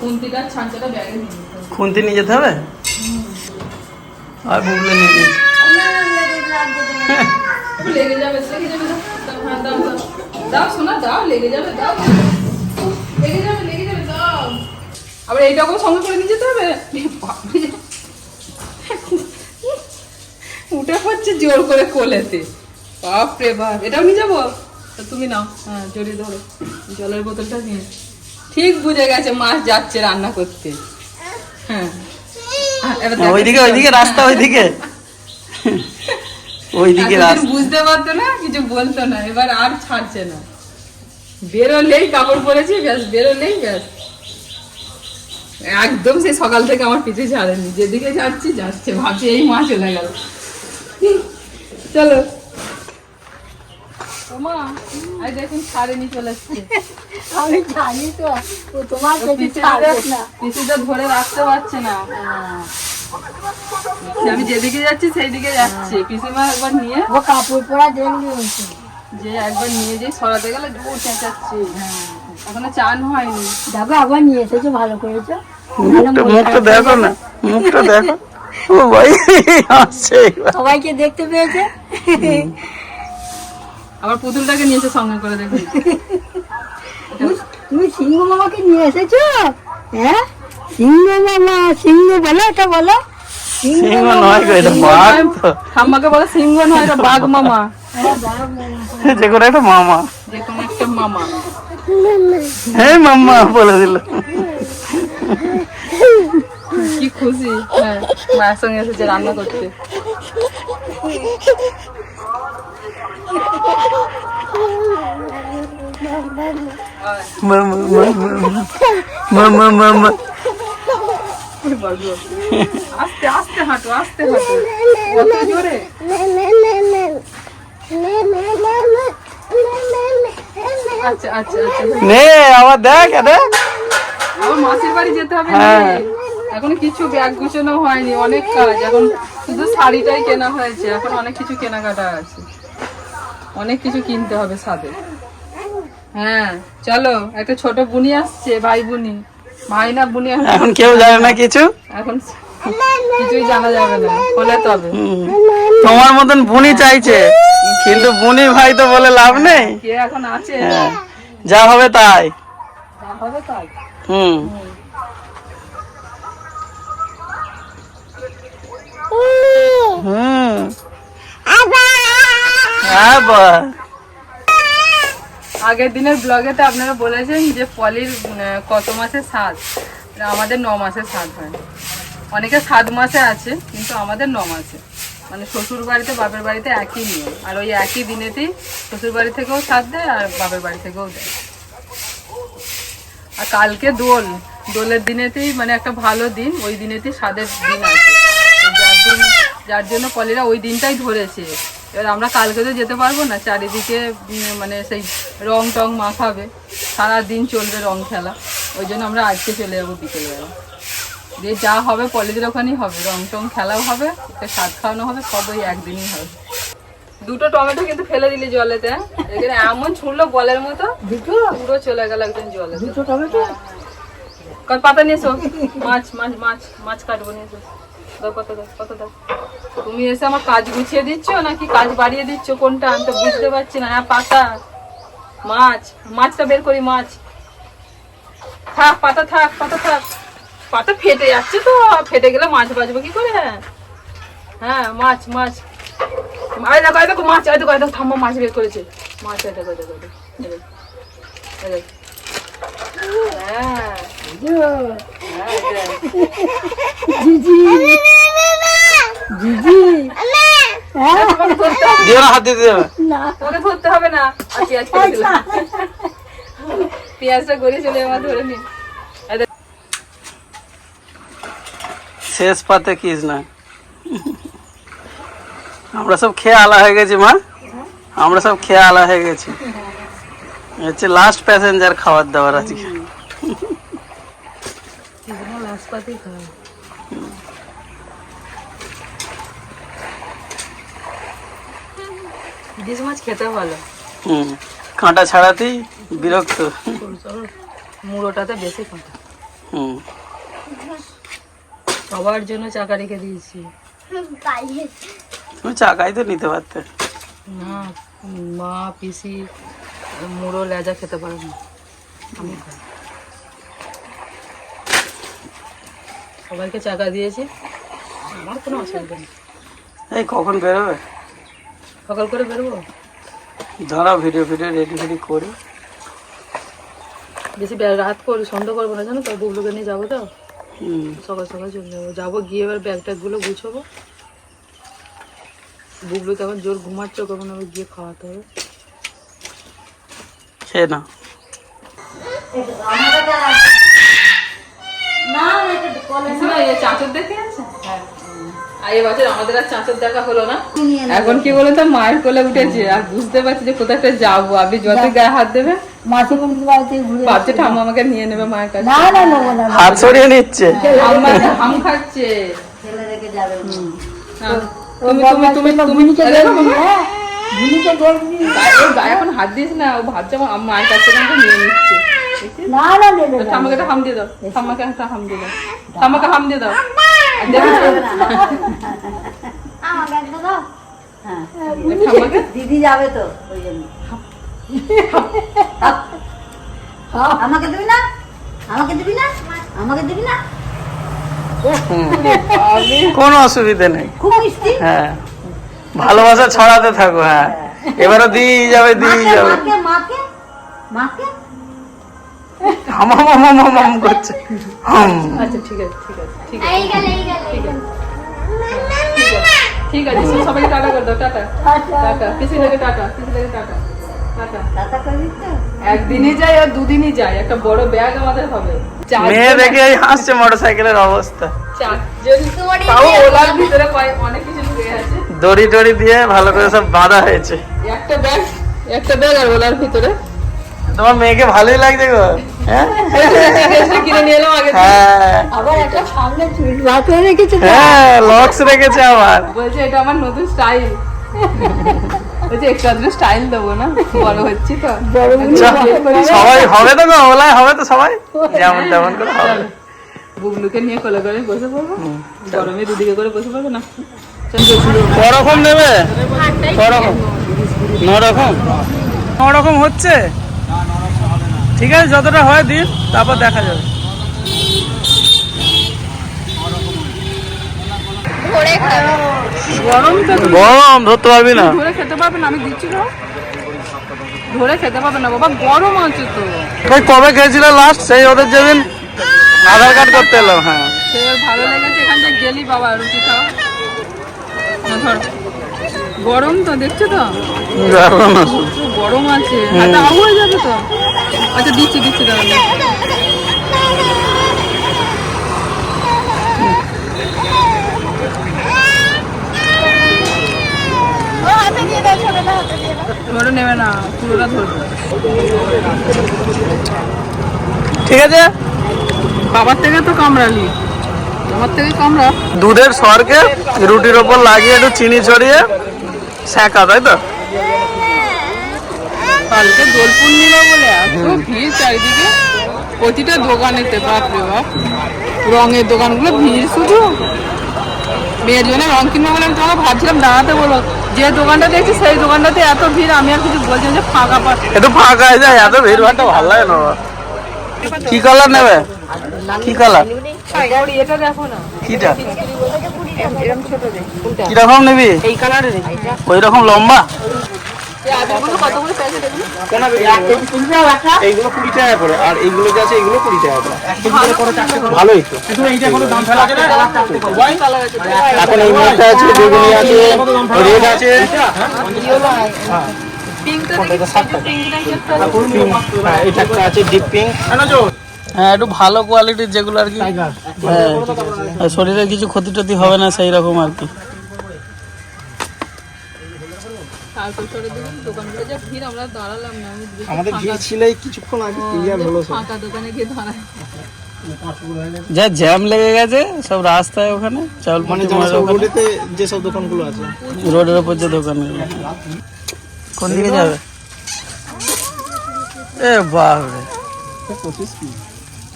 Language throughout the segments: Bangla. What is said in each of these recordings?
কুন্তিটা ছাঁচটা ব্যাগে খুন্তি নিয়ে যেতে হবে? আর বুবলে নিয়ে লেগে যাবে লেগে যাবে দাও, দাও, হ্যাঁ, দাও লেগে যাবে দাও লেগে যাবে। লেগে যাবে দাও। আবার এইটাকেও সঙ্গে করে নিয়ে যেতে হবে। উঠে পড়ছে জোর করে কোলেতে। বাপরে বাপ এটাও নিয়ে যাব? তুমি নাও হ্যাঁ জড়িয়ে ধরো। জলের বোতলটা নিয়ে। ঠিক বুঝে গেছে মাছ যাচ্ছে রান্না করতে। হ্যাঁ। হ্যাঁ। ওইদিকে ওইদিকে রাস্তা ওইদিকে। ওইদিকে রাস্তা। বুঝতে পারতো না কিছু বলতো না এবার আর ছাড়ছে না। বেরোলেই কাপড় পরেছি ব্যাস বেরোলেই ব্যাস। একদম সেই সকাল থেকে আমার পিছু ছাড়েনি যেদিকে যাচ্ছি যাচ্ছে ভাবছি এই মা চলে গেল। চলো। দেখুন ছাড়েনি চলে আমি জানি তো তোমার পিসিটা ছাড়বে না। পিসিটা ধরে রাখতে পারছে না। আমি যেদিকে যাচ্ছি সেই দিকে যাচ্ছে। পিসিমা একবার নিয়ে ও কাপড় পরা দেখলি যে একবার নিয়ে যেয়ে সরাতে গেলে জোর চেঁচাচ্ছে। এখনও চান হয়নি। দেখো আবার নিয়ে এসেছ ভালো করেছ। মুখটা দেখো না। মুখটা দেখো। ও ভাই সবাইকে দেখতে পেয়েছে? আবার পুতুলটাকে নিয়েছে সঙ্গে করে দেখুন তুমি- সিংহ মামাকে নিয়ে এসেছ? হ্যাঁ? সিংহ মামা সিংহ বলো এটা বলো। সিংহ নয় এটা বাঘ তো। ঠাম্মাকে বলে সিংহ নয় এটা বাঘ মামা। হ্যাঁ, বাঘ মামা। যে কোনো একটা মামা। যে কোনো একটা মামা। হ্যাঁ মাম্মা বলে দিল। কি খুশি হ্যাঁ মায়ের সঙ্গে এসেছে রান্না করতে। মামা মামা মামা আস্তে আস্তে হাঁটো আস্তে হাঁটো। জোরে? আচ্ছা আচ্ছা আচ্ছা। নে আবার দেখ দেখ। আবার মাসির বাড়ি যেতে হবে হ্যাঁ। রে। কিছু ব্যাগ গুছানো হয়নি অনেক কাজ। এখন শুধু শাড়িটাই কেনা হয়েছে এখন অনেক কিছু কেনাকাটা আছে। অনেক কিছু কিনতে হবে সাথে হ্যাঁ চলো একটা ছোট বুনি আসছে ভাই বুনি। ভাই না বুনি এখন কেউ জানে না কিছু? এখন কিছুই জানা যাবে না বলে তবে। তোমার মতন বুনি চাইছে কিন্তু বুনি ভাই তো বলে লাভ নেই। কে এখন আছে? হ্যাঁ, যা হবে তাই। যা হবে তাই। হুম। হুম। আবার আগের দিনের ব্লগেতে আপনারা বলেছেন যে পলির কত মাসে স্বাদ? আমাদের ন মাসে স্বাদ হয়। অনেকে সাত মাসে আছে, কিন্তু আমাদের ন মাসে। মানে শ্বশুর বাড়িতে, বাপের বাড়িতে একই নিয়ম। আর ওই একই দিনেতেই শ্বশুর বাড়ি থেকেও স্বাদ দেয় আর বাপের বাড়ি থেকেও দেয়। আর কালকে দোল। দোলের দিনেতেই মানে একটা ভালো দিন, ওই দিনেতেই স্বাদের দিন আছে। যার দিন যার জন্য পলিরা ওই দিনটাই ধরেছে। এবার আমরা কালকে তো যেতে পারব না চারিদিকে মানে সেই রং টং মাখাবে। সারা দিন চলবে রং খেলা। ওই জন্য আমরা আজকে চলে যাব বিকেলবেলা। দিয়ে যা হবে পলিদের ওখানেই হবে। রং টং খেলাও হবে স্বাদ খাওয়ানো হবে সব ওই একদিনই হবে। দুটো টমেটো কিন্তু ফেলে দিলি জলেতে হ্যাঁ? এখানে এমন ছুড়লো বলের মতো দুটো? পুরো চলে গেল একদম জলে। দুটো টমেটো? কত পাতা নিয়ে এসো। মাছ মাছ মাছ মাছ কাটবো নিয়ে এসো। তুমি এসে আমার কাজ গুছিয়ে দিচ্ছ নাকি কাজ বাড়িয়ে দিচ্ছ? কোনটা? আমি তো বুঝতে পারছি না। হ্যাঁ পাতা। মাছ। মাছটা বের করি, মাছ। থাক, পাতা থাক পাতা থাক। পাতা ফেটে যাচ্ছে তো। ফেটে গেলে মাছ বাজবো কি করে? হ্যাঁ। মাছ মাছ। আরে দেখো এই দেখো, মাছ এই দেখো দেখো ঠাম্মা মাছ বের করেছে। মাছ এই দেখো দেখো দেখো। হ্যাঁ হ্যাঁ। জিজি। জিজি। তোমাকে ধরতে হবে দিও না হাত দিতে দেবে না। তোমাকে ধরতে হবে না। পেঁয়াজ কেটে দিলাম। পেঁয়াজটা গড়িয়ে চলে আমার ধরে নিন শেষ পাতে কিস না? আমরা সব খেয়ে আলা হয়ে গেছি মা। আমরা সব খেয়ে আলা হয়ে গেছি। হচ্ছে লাস্ট প্যাসেঞ্জার খাবার দাবার আজকে। ইলিশ মাছ খেতে ভালো। হুম কাঁটা ছাড়াতেই বিরক্ত। মুড়োটাতে বেশি কাঁটা। হুম। সবার জন্য চাকা রেখে দিয়েছি। তুমি চাকাই তো নিতে পারতে। না মা পিসি মুড়ো লেজা খেতে পারে না। আমি খাই। সবাইকে চাকা দিয়েছি। আমার কোনো অসুবিধা নেই। এই কখন বেরোবে? সকাল করে বেরোবো? দাঁড়াও ভিডিও ভিডিও রেডি ফেডি করে। বেশি রাত করে সন্ধ্যা করব না জানো তো? বুবলুকে নিয়ে যাব তো? সকাল সকাল চলে যাব। যাব গিয়ে এবার ব্যাগ ট্যাগগুলো গুছাবো। বুবলু তখন জোর ঘুমাচ্ছে কখন আমি গিয়ে খাওয়াতে হবে। খেয়ে না পিসিমা, এই চাঁচর দেখে আছে? আর এবছর আমাদের আর চাঁচর দেখা হলো না। এখন কি বলতো মায়ের কোলে উঠেছে। আর বুঝতে পারছি যে কোথাও একটা যাব। আপনি যত গায়ে হাত দেবে মাসি বন্ধু বাড়িতে ঘুরে ভাবছে ঠাম্মা আমাকে নিয়ে নেবে মায়ের কাছে। না না নেব না হাত সরিয়ে নিচ্ছে। আম্মা হাম খাচ্ছে। ছেলে রেখে যাবে। হ্যাঁ। তুমি তুমি তুমি তুমি ভুনিকে এই দেখো দেখবি বাবা, হ্যাঁ দেখবি এখন হাত দিস না ও ভাবছে আমার মায়ের কাছ থেকে নিয়ে নিচ্ছে? না না নেবে না ঠাম্মাকে একটা হাম দিয়ে দাও। একটা হাম দিয়ে দাও। হাম দিয়ে দাও। হ্যাঁ। দিদি যাবে তো ওই জন্য। আমাকে দিবি না? আমাকে দিবি না? আমাকে দিবি না? কোনো অসুবিধে নেই। খুব মিষ্টি। হ্যাঁ। ভালোবাসা ছড়াতে থাকো হ্যাঁ। এবারও দিয়ে যাবে দিয়ে মাকে যাবে। মাকে? মাকে? মাকে হাম হাম হাম হাম হাম করছে। হাম। আচ্ছা ঠিক আছে ঠিক আছে ঠিক আছে। ঠিক আছে। ঠিক আছে সব- সবাইকে টাটা করে দাও টাটা। টাটা। পিসি থেকে টাটা পিসি থেকে টাটা। একদিনই যাই আর দুদিনই যাই একটা বড় ব্যাগ আমাদের হবে। মেয়ে দেখে হাসছে মোটর সাইকেলের অবস্থা তাও ওলার ভিতরে অনেক কিছু ঢুকে আছে দড়ি টড়ি দিয়ে ভালো করে সব বাঁধা হয়েছে। একটা ব্যাগ একটা ব্যাগ আর ওলার ভিতরে। তোমার মেয়েকে ভালোই লাগছে গো। হ্যাঁ। হ্যাঁ। আবার একটা সামনে চুল বার করে রেখেছে তো। হ্যাঁ রেখেছে আবার। বলছে এটা আমার নতুন স্টাইল বলছে একটু আধটু স্টাইল দেবো না? বড় হচ্ছি তো। বাড়ি। সবাই হবে। তো গো? ওলায় হবে তো সবাই? যেমন তেমন করে হবে। বুবলুকে নিয়ে কোলে করে বসে পড়ব। গরমে দুদিকে করে বসে পড়ব না। করকম নেবে? করকম। নরকম। নরকম হচ্ছে? ঠিক আছে যতটা হয় দিন তারপর দেখা যাবে। গরম তো গরম ধরতে পারবি না। ধরে খেতে পারবে না আমি দিচ্ছি তো। ধরে খেতে পারবে না বাবা গরম আছে তো। ওই কবে খেয়েছিল লাস্ট সেই ওদের যেদিন আধার কার্ড করতে এলাম হ্যাঁ। সে ভালো লেগেছে এখান থেকে গেলি বাবা রুটি খাওয়া ধর। গরম তো দেখছ তো? গরম আছে। হাতে আউ হয়ে যাবে তো? আচ্ছা দিচ্ছি দিচ্ছি ধরে নেবে না পুরোটা ধরবে। ঠিক আছে? বাবার থেকে তো কামড়ালি। আমার থেকে কামড়া। দুধের সরকে রুটির ওপর লাগিয়ে একটু চিনি ছড়িয়ে সেঁকা তাই তো? কালকে দোল পূর্ণিমা বলে এত ভিড় চারিদিকে? প্রতিটা দোকানেতে বাপরে বাপ। রঙের দোকানগুলো ভিড় শুধু। মেয়ের জন্য রং কিনবো বলে আমি তোমাকে ভাবছিলাম দাঁড়াতে বলো। যে দোকানটা দেখছি সেই দোকানটাতে এত ভিড় আমি আর কিছু বলছি যে ফাঁকা পা একটু ফাঁকা হয়ে যায় এত ভিড় ভাড়টা ভালো লাগে না। কি কালার নেবে? কি কালার এটা দেখো না কিটা? কীরকম নিবি? ওই রকম লম্বা? এইগুলো কুড়ি টাকা করে আর এইগুলো যে আছে এইগুলো কুড়ি টাকা করে। ভালোই তো। এখন এই আছে বেগুনি আছে রেড আছে? হ্যাঁ, এটা একটা আছে ডিপ পিঙ্ক হ্যাঁ একটু ভালো কোয়ালিটির যেগুলো আর কি। হ্যাঁ আর শরীরে কিছু ক্ষতি টতি হবে না সেই রকম আর কি। তারপর দোকানগুলো যা ভিড় আমরা দাঁড়ালাম না আমি আমাদের ভিড় ছিল কিছুক্ষণ আগে ক্লিয়ার হলো ফাঁকা দোকানে গিয়ে দাঁড়াই যা জ্যাম লেগে গেছে সব রাস্তায় ওখানে চাউল মানে সব যেসব দোকানগুলো আছে। রোডের ওপর যে দোকান। কোন দিকে যাবে? এ বাপরে।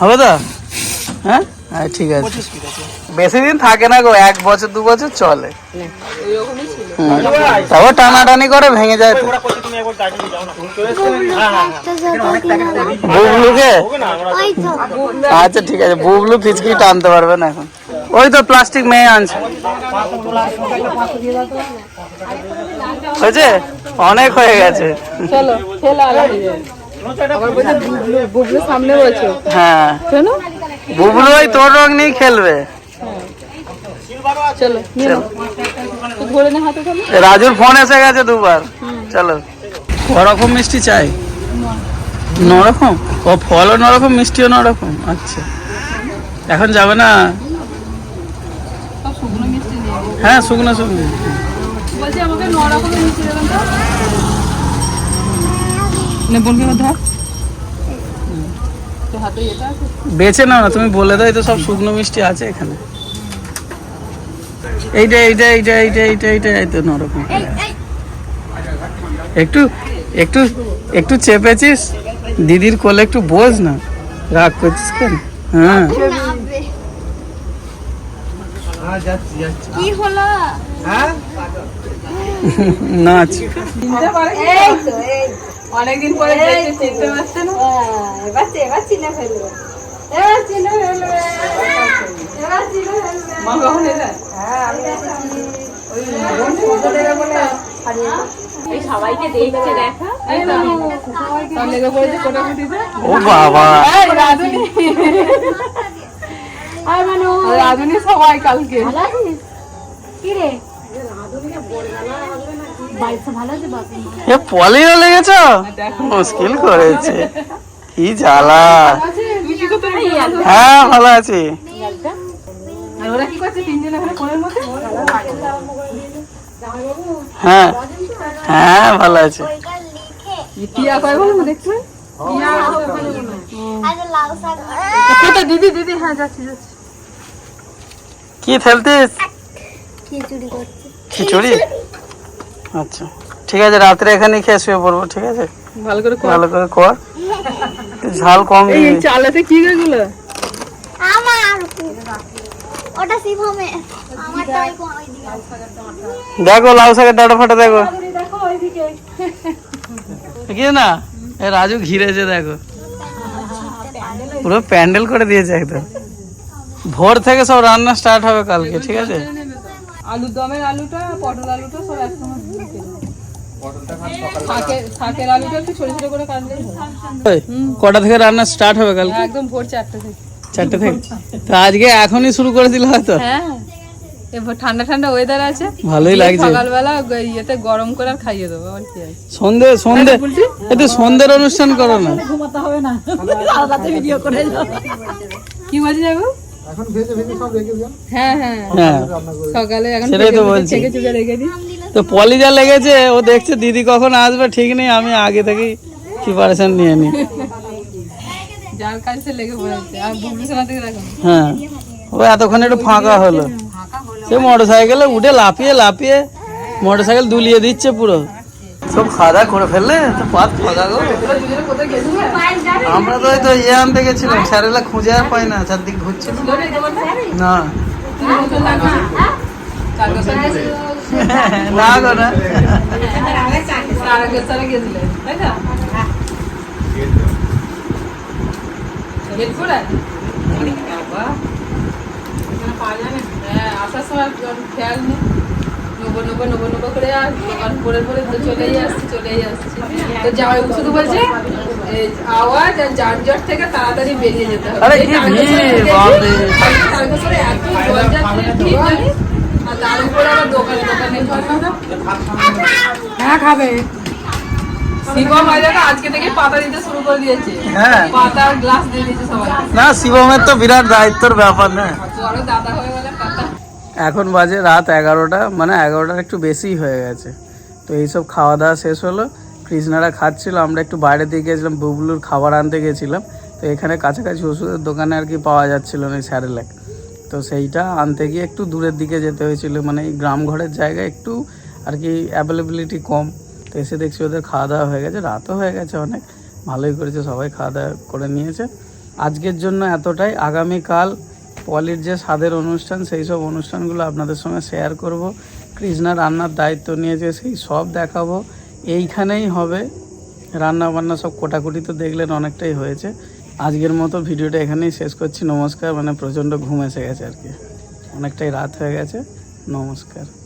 হবে তো? হ্যাঁ? হ্যাঁ ঠিক আছে। আছে। বেশি দিন থাকে না গো এক বছর দু বছর চলে। তারপর টানাটানি করে ভেঙে যায় তো। বুবলুকে? আচ্ছা ঠিক আছে বুবলু ফিচকি টানতে পারবে না এখন। ওই তো প্লাস্টিক মেয়ে আনছে। হয়েছে? অনেক হয়ে গেছে। চলো বুবলু সামনে হ্যাঁ। বুবলু ওই তোর রং নিয়ে খেলবে। চলো নিয়ে নাও। তো ধরে নে হাতে চলো রাজুর ফোন এসে গেছে দুবার। চলো। ওরকম মিষ্টি চাই? নরকম? ও ফলও নরকম মিষ্টিও নরকম। আচ্ছা। এখন যাবে না? হ্যাঁ শুকনো শুকনো। বেছে নাও না তুমি বলে দাও এই তো সব শুকনো মিষ্টি আছে এখানে। এইটা এইটা এইটা এইটা এইটা এইটা এই তো নরকম একটু একটু একটু চেপেছিস? দিদির কোলে একটু বোঝ না। রাগ করছিস কেন? হ্যাঁ। কি হলো? নাচ। অনেকদিন পরে চিনতে পারছে না? হ্যাঁ, এবার চি- এবার চিনে ফেলবে। এবার চিনে ফেলবে এবার চিনে ফেলবে মা কখন এলে হ্যাঁ আমি এসেছি ওই বোন ফটো দেবে বলে হারিয়ে সবাইকে দেখছে দেখা। কোটাকুটিতে ও বাবা। রাধুনি। সবাই কালকে। পলিও লেগেছ? মুশকিল করেছে। কি জ্বালা। হ্যাঁ ভালো আছি। আর ওরা কি করছে তিনজন? এখানে কোণের মধ্যে? হ্যাঁ। হ্যাঁ ভালো আছে। দিদি দিদি হ্যাঁ যাচ্ছি যাচ্ছি। কি ফেলতিস? খিচুড়ি আচ্ছা ঠিক আছে রাত্রে এখানে খেয়ে শুয়ে পড়ব ঠিক আছে? ভালো করে কর। ভালো করে কর। ঝাল কম এই চালাতে কি আমার। ওটা শিবমে আমারটা দিকে দেখো লাউ শাকের ডাটা ফাটা দেখো। কি না? রাজু ঘিরেছে দেখো। পুরো প্যান্ডেল করে দিয়েছে একদম। ভোর থেকে সব রান্না স্টার্ট হবে কালকে ঠিক আছে? দমের আলুটা পটল আলুটা সব কটা থেকে রান্না স্টার্ট হবে কালকে? একদম ভোর চারটে থেকে। চারটে থেকে? তো আজকে এখনই শুরু করে দিলে হয়তো? হ্যাঁ। এবার ঠান্ডা ঠান্ডা ওয়েদার আছে ভালোই লাগছে। সকালবেলা ইয়েতে গরম করে আর খাইয়ে দেবো আর কি আছে? সন্ধে সন্ধে। একটু সন্ধ্যের অনুষ্ঠান করো না। কি বলছি যাব হ্যাঁ হ্যাঁ। হ্যাঁ। সকালে এখন সেটাই তো বলছি। রেখে দিই। তো পলি যা লেগেছে ও দেখছে দিদি কখন আসবে ঠিক নেই আমি আগে থেকেই প্রিপারেশন নিয়ে নিই। যার কাছে লেগে পড়েছে। আর বুবলু সোনা থেকে রাখুন হ্যাঁ। ও এতক্ষণ একটু ফাঁকা হলো। সে মোটর সাইকেলে উঠে লাফিয়ে লাফিয়ে মোটর সাইকেল দুলিয়ে দিচ্ছে পুরো। সব খাওয়া দাওয়া করে ফেললে? তো পাত ফাঁকা গো আমরা তো ওই তো ইয়ে আনতে গেছিলাম স্যারেলা খুঁজে আর পাই না চারদিক ঘুরছিল না। না। গো না। তারকেশ্বরে পাওয়া যায় না? হ্যাঁ আসার সময় খেয়াল নেই। করে আর দোকান পরে পরে তো চলেই আসছি চলেই আসছি। তো শুধু বলছে আওয়াজ আর যানজট থেকে তাড়াতাড়ি বেরিয়ে যেতে হবে। আরে কি ভিড়, বাপরে। তারকেশ্বরে এত জল যাচ্ছে আর তার উপরে আবার দোকানে দোকানে হ্যাঁ খাবে। আজকে থেকে পাতা দিতে শুরু করে দিয়েছে। পাতা গ্লাস দিয়ে দিয়েছে না শিবমের তো বিরাট দায়িত্বর ব্যাপার না? এখন বাজে রাত এগারোটা মানে এগারোটার একটু বেশি হয়ে গেছে। তো এইসব খাওয়া দাওয়া শেষ হলো, কৃষ্ণারা খাচ্ছিল, আমরা একটু বাইরে দিয়ে গেছিলাম, বুবলুর খাবার আনতে গেছিলাম। তো এখানে কাছাকাছি ওষুধের দোকানে আর কি পাওয়া যাচ্ছিল না স্যারেলাক। তো সেইটা আনতে গিয়ে একটু দূরের দিকে যেতে হয়েছিল মানে এই গ্রাম ঘরের জায়গায় একটু আর কি অ্যাভেলেবিলিটি কম। তো এসে দেখছি ওদের খাওয়া দাওয়া হয়ে গেছে, রাতও হয়ে গেছে অনেক। ভালোই করেছে, সবাই খাওয়া দাওয়া করে নিয়েছে। আজকের জন্য এতটাই, আগামীকাল পলির যে স্বাদের অনুষ্ঠান, সেই সব অনুষ্ঠানগুলো আপনাদের সঙ্গে শেয়ার করব। কৃষ্ণা রান্নার দায়িত্ব নিয়েছে, সেই সব দেখাবো। এইখানেই হবে। রান্না বান্না সব কোটাকুটি তো দেখলেন অনেকটাই হয়েছে। আজকের মতো ভিডিওটা এখানেই শেষ করছি। নমস্কার মানে প্রচণ্ড ঘুম এসে গেছে আর কি। অনেকটাই রাত হয়ে গেছে। নমস্কার।